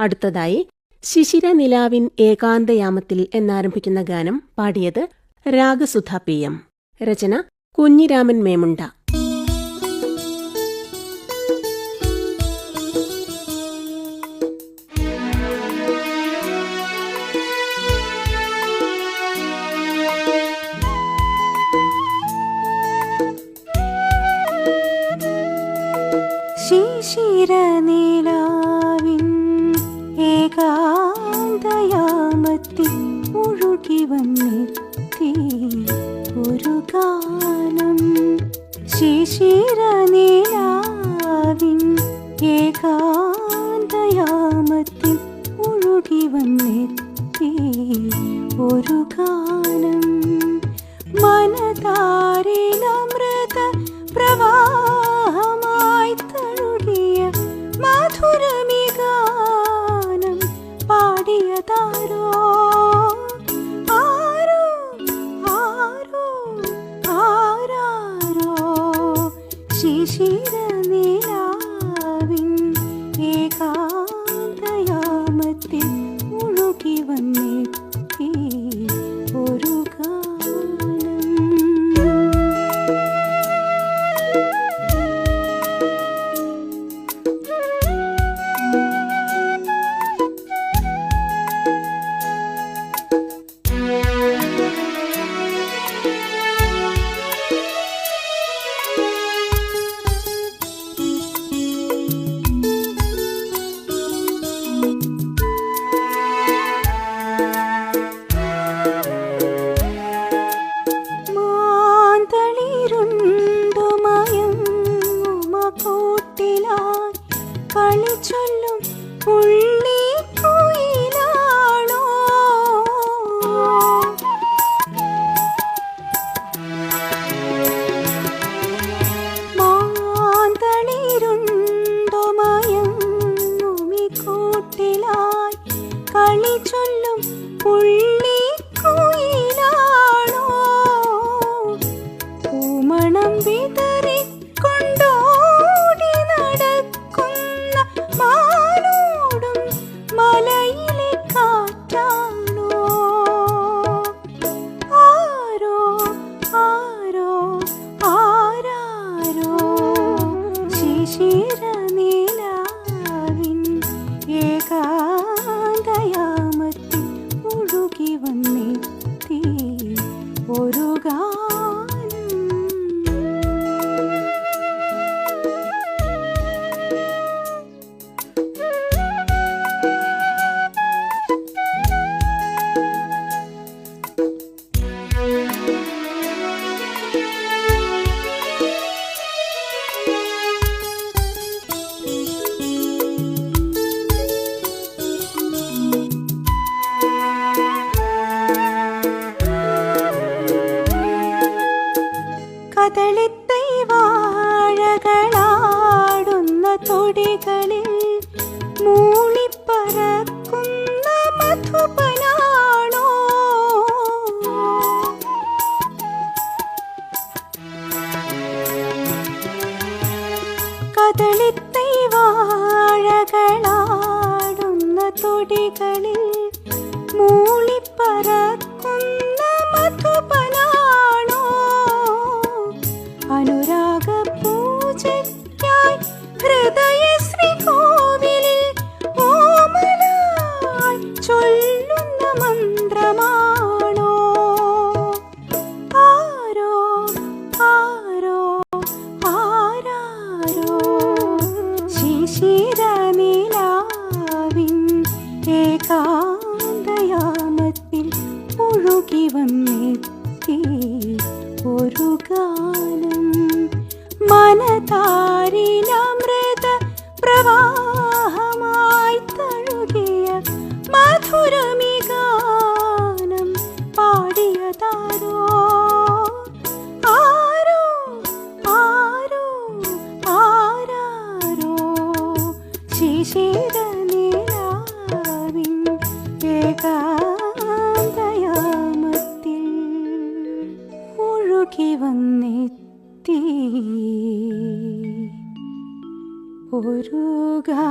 അടുത്തതായി ശിശിര നിലാവിൻ ഏകാന്തയാമത്തിൽ എന്നാരംഭിക്കുന്ന ഗാനം പാടിയത് രാഗസുധ പി എം. രചന കുഞ്ഞിരാമൻ മേമുണ്ട. ശിശിരനിലാവിൻ ഏകാന്തയാമത്തിൽ ഒഴുകി വന്നെത്തി. ഒരു ഗാനം ശിശിരനിലാവിൻ ഏകാന്തയാമത്തിൽ ഒഴുകി വന്നെത്തി. ഒരു ഗാനം മനതാരിലമൃത ഒരു കദളിത്തൈ വാഴകളാടുന്ന തൊടികളിൽ മൂളിപ്പറക്കുന്ന മധുപനാണോ കദളിത്തൈ വാഴകളാടുന്ന തൊടികളിൽ ഒഴുകി മുരുകാ